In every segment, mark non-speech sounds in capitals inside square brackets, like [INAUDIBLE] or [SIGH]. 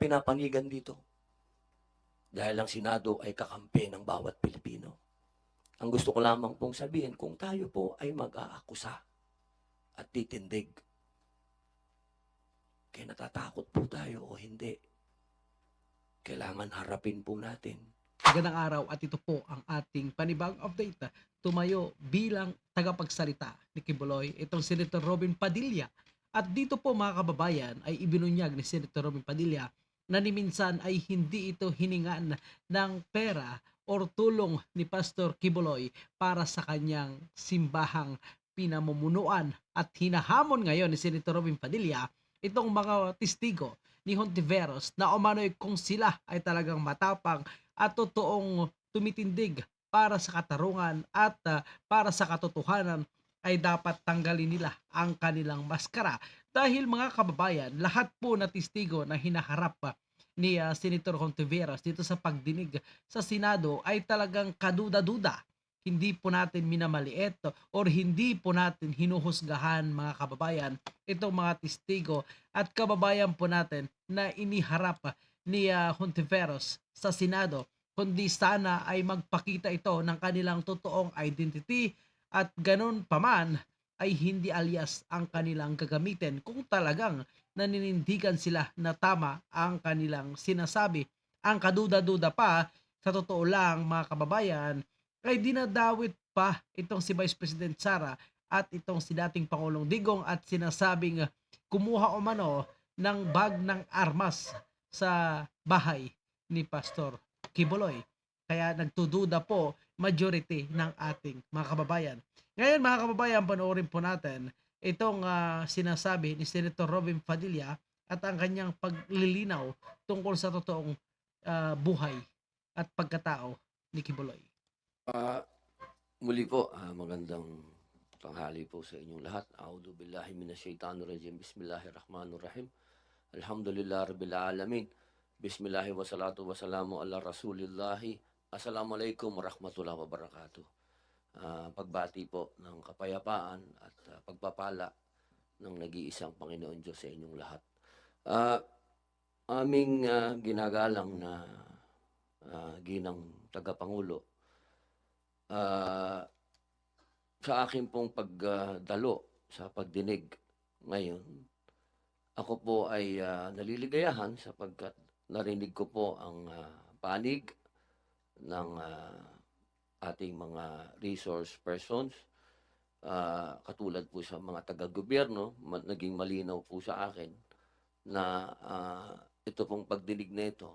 pinapanigan dito. Dahil ang Senado ay kakampi ng bawat Pilipino. Ang gusto ko lamang pong sabihin, kung tayo po ay mag-aakusa at titindig, kaya natatakot po tayo o hindi, kailangan harapin po natin Magandang araw at ito po ang ating panibagong update. Tumayo bilang tagapagsalita ni Kibuloy itong Senator Robin Padilla. At dito po mga kababayan ay ibinunyag ni Senator Robin Padilla na ni minsan ay hindi ito hiningan ng pera or tulong ni Pastor Kibuloy para sa kanyang simbahang pinamumunuan at hinahamon ngayon ni Senator Robin Padilla itong mga testigo ni Hontiveros na umano'y kung sila ay talagang matapang at totoong tumitindig para sa katarungan at ah, para sa katotohanan ay dapat tanggalin nila ang kanilang maskara. Dahil mga kababayan, lahat po na testigo na hinaharap ah, ni ah, Senator Hontiveros dito sa pagdinig sa Senado ay talagang kaduda-duda. Hindi po natin minamaliit or hindi po natin hinuhusgahan mga kababayan itong mga testigo at kababayan po natin na iniharap ah, ni ah, Hontiveros sa Senado kundi sana ay magpakita ito ng kanilang totoong identity at ganun paman ay hindi alias ang kanilang gagamitin kung talagang naninindigan sila na tama ang kanilang sinasabi. Ang kaduda-duda pa, sa totoo lang mga kababayan, ay dinadawit pa itong si Vice President Sara at itong si dating Pangulong Digong at sinasabing kumuha umano ng bag ng armas sa bahay ni Pastor Kibuloy. Kaya nagtududa po majority ng ating mga kababayan. Ngayon mga kababayan, panoorin po natin itong ah, sinasabi ni Senator Robin Padilla at ang kanyang paglilinaw tungkol sa totoong ah, buhay at pagkatao ni Kibuloy. Ah, muli po, ah, magandang tanghali po sa inyong lahat. A'udhu billahi minasyaitanir rajim. Bismillahirrahmanirrahim. Alhamdulillah rabbil alamin. Bismillahi wa salatu wa salamu ala rasulillahi. Assalamualaikum warahmatullahi wabarakatuh. Ah, pagbati po ng kapayapaan at ah, pagpapala ng nag-iisang Panginoon Diyos sa inyong lahat. Ah, aming ah, ginagalang na ah, ginang tagapangulo Ah, sa akin pong pagdalo sa pagdinig ngayon, ako po ay ah, naliligayahan sapagkat narinig ko po ang ah, panig ng ah, ating mga resource persons, ah, katulad po sa mga taga-gobyerno, naging malinaw po sa akin na ah, ito pong pagdinig na ito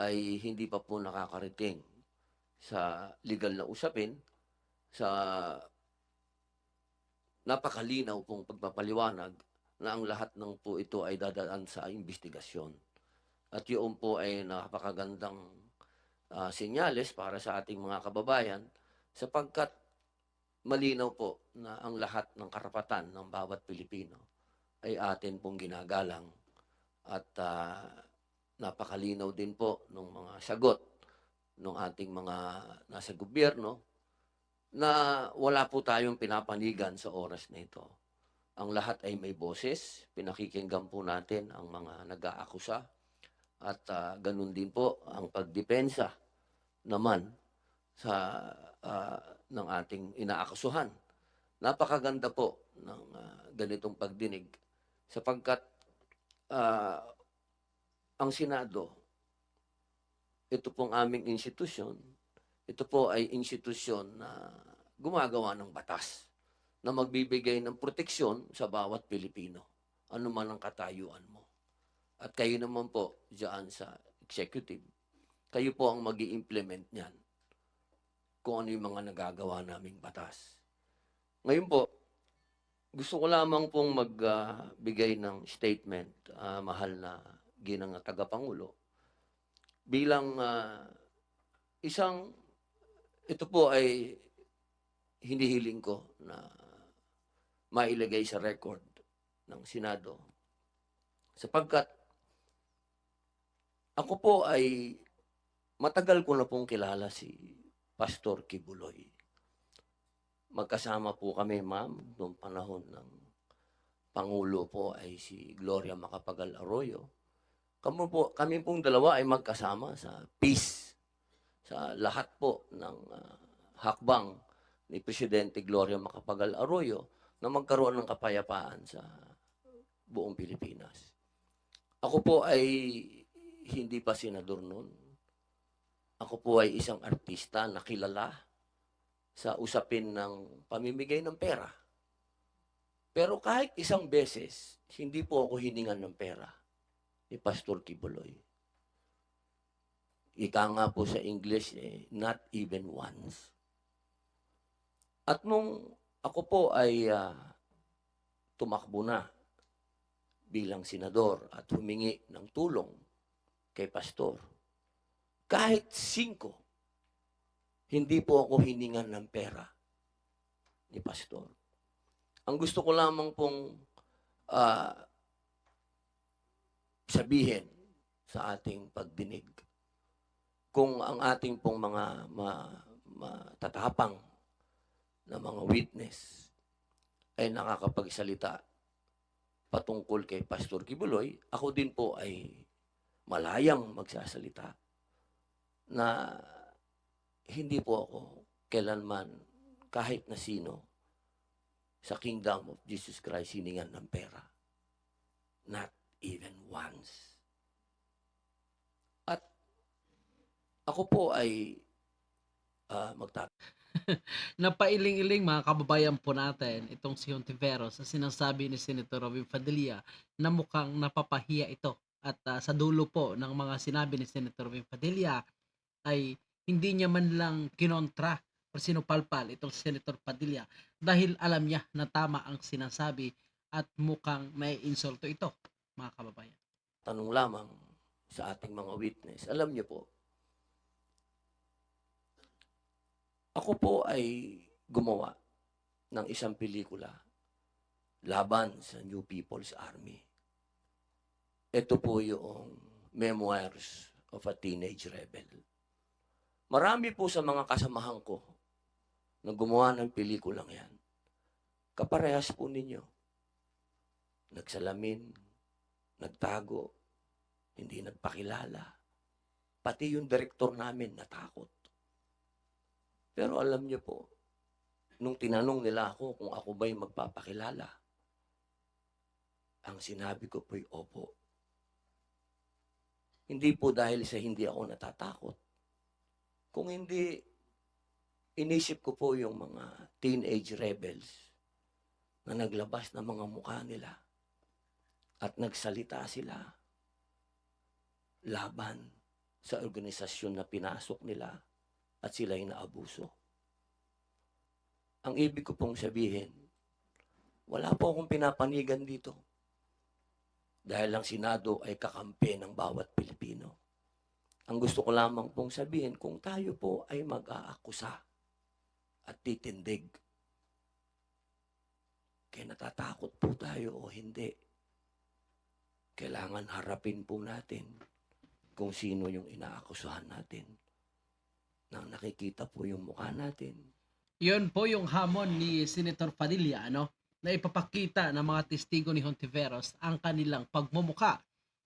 ay hindi pa po nakakarating sa legal na usapin, sa napakalinaw pong pagpapaliwanag na ang lahat ng po ito ay dadaan sa investigasyon. At yun po ay napakagandang ah, senyales para sa ating mga kababayan sapagkat malinaw po na ang lahat ng karapatan ng bawat Pilipino ay atin pong ginagalang at ah, napakalinaw din po ng mga sagot ng ating mga nasa gobyerno na wala po tayong pinapanigan sa oras na ito. Ang lahat ay may boses, pinakikinggan po natin ang mga nag-aakusa at ah, ganun din po ang pagdepensa naman sa ah, ng ating inaakusuhan. Napakaganda po ng ah, ganitong pagdinig sapagkat ah, ang Senado ito pong aming institusyon, ito po ay institusyon na gumagawa ng batas na magbibigay ng proteksyon sa bawat Pilipino, ano man ang katayuan mo. At kayo naman po diyan sa executive, kayo po ang mag implement niyan. Kung ano yung mga nagagawa naming batas. Ngayon po, gusto ko lamang pong magbigay ng statement, ah, mahal na ginang tagapangulo, bilang ah, isang ito po ay hinihiling ko na mailagay sa record ng Senado. Sapagkat ako po ay matagal ko na pong kilala si Pastor Kibuloy. Magkasama po kami, ma'am, noong panahon ng Pangulo po ay si Gloria Macapagal Arroyo Kamo po, kami pong dalawa ay magkasama sa peace sa lahat po ng ah, hakbang ni Presidente Gloria Macapagal Arroyo na magkaroon ng kapayapaan sa buong Pilipinas. Ako po ay hindi pa senador noon. Ako po ay isang artista na kilala sa usapin ng pamimigay ng pera. Pero kahit isang beses, hindi po ako hiningan ng pera ni Pastor Kibuloy. Ika nga po sa English, eh, not even once. At nung ako po ay ah, tumakbo na bilang senador at humingi ng tulong kay Pastor, kahit singko, hindi po ako hiningan ng pera ni Pastor. Ang gusto ko lamang pong ah, sabihin sa ating pagdinig kung ang ating pong mga ma, matatapang na mga witness ay nakakapagsalita patungkol kay Pastor Kibuloy, ako din po ay malayang magsasalita na hindi po ako kailanman kahit na sino sa kingdom of Jesus Christ hiningan ng pera. Not even once. At ako po ay uh, magtat [LAUGHS] Napailing-iling mga kababayan po natin itong si Hontiveros sa sinasabi ni Senator Robin Padilla na mukhang napapahiya ito. At ah, sa dulo po ng mga sinabi ni Senator Robin Padilla ay hindi niya man lang kinontra o sinupalpal itong Senator Padilla dahil alam niya na tama ang sinasabi at mukhang may insulto ito mga kababayan. tanong lamang sa ating mga witness. Alam niyo po, ako po ay gumawa ng isang pelikula laban sa New People's Army. Ito po yung Memoirs of a Teenage Rebel. Marami po sa mga kasamahan ko na gumawa ng pelikulang yan. Kaparehas po ninyo. Nagsalamin, nagtago, hindi nagpakilala. Pati yung direktor namin natakot. Pero alam niyo po, nung tinanong nila ako kung ako ba'y magpapakilala, ang sinabi ko po'y opo. Hindi po dahil sa hindi ako natatakot. Kung hindi, inisip ko po yung mga teenage rebels na naglabas ng mga mukha nila at nagsalita sila laban sa organisasyon na pinasok nila at sila ay naabuso. Ang ibig ko pong sabihin, wala po akong pinapanigan dito. Dahil ang Senado ay kakampi ng bawat Pilipino. Ang gusto ko lamang pong sabihin, kung tayo po ay mag-aakusa at titindig, kaya natatakot po tayo o hindi, kailangan harapin po natin kung sino yung inaakusahan natin. Nang nakikita po yung mukha natin. Yun po yung hamon ni Senator Padilla ano na ipapakita ng mga testigo ni Hontiveros ang kanilang pagmumuka.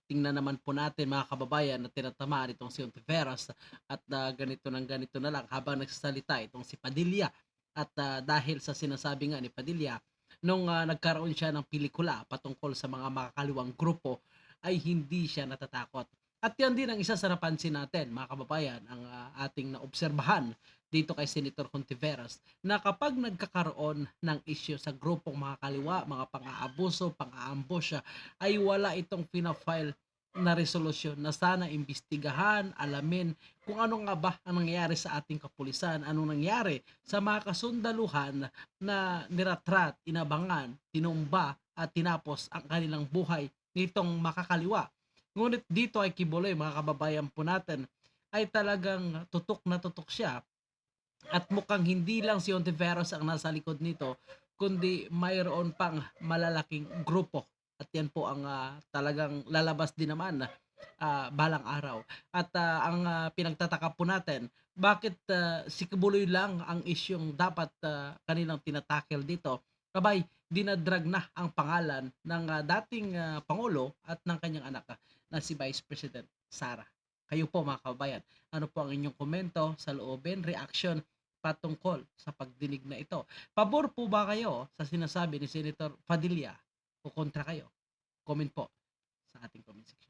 Tingnan naman po natin mga kababayan na tinatamaan itong si Hontiveros at ah, ganito ng ganito na lang habang nagsasalita itong si Padilla. At ah, dahil sa sinasabi nga ni Padilla, nung ah, nagkaroon siya ng pelikula patungkol sa mga makakaliwang grupo ay hindi siya natatakot. At yan din ang isa sa napansin natin, mga kababayan, ang ah, ating naobserbahan dito kay Senator Contiveros na kapag nagkakaroon ng issue sa grupong mga kaliwa, mga pang-aabuso, pang-aambush, ay wala itong pinafile na resolusyon na sana imbestigahan, alamin kung ano nga ba ang nangyayari sa ating kapulisan, anong nangyari sa mga kasundaluhan na niratrat, inabangan, tinumba at tinapos ang kanilang buhay nitong makakaliwa. Ngunit dito ay kibuloy mga kababayan po natin ay talagang tutok na tutok siya at mukhang hindi lang si Ontiveros ang nasa likod nito kundi mayroon pang malalaking grupo. At yan po ang ah, talagang lalabas din naman ah, balang araw. At ah, ang ah, pinagtataka po natin bakit ah, si Kibuloy lang ang isyong dapat ah, kanilang tinatakel dito? Kabay dinadrag na ang pangalan ng ah, dating ah, pangulo at ng kanyang anak na si Vice President Sara. Kayo po mga kababayan, ano po ang inyong komento sa loobin, reaction patungkol sa pagdinig na ito? Pabor po ba kayo sa sinasabi ni Senator Padilla o kontra kayo? Comment po sa ating comment section.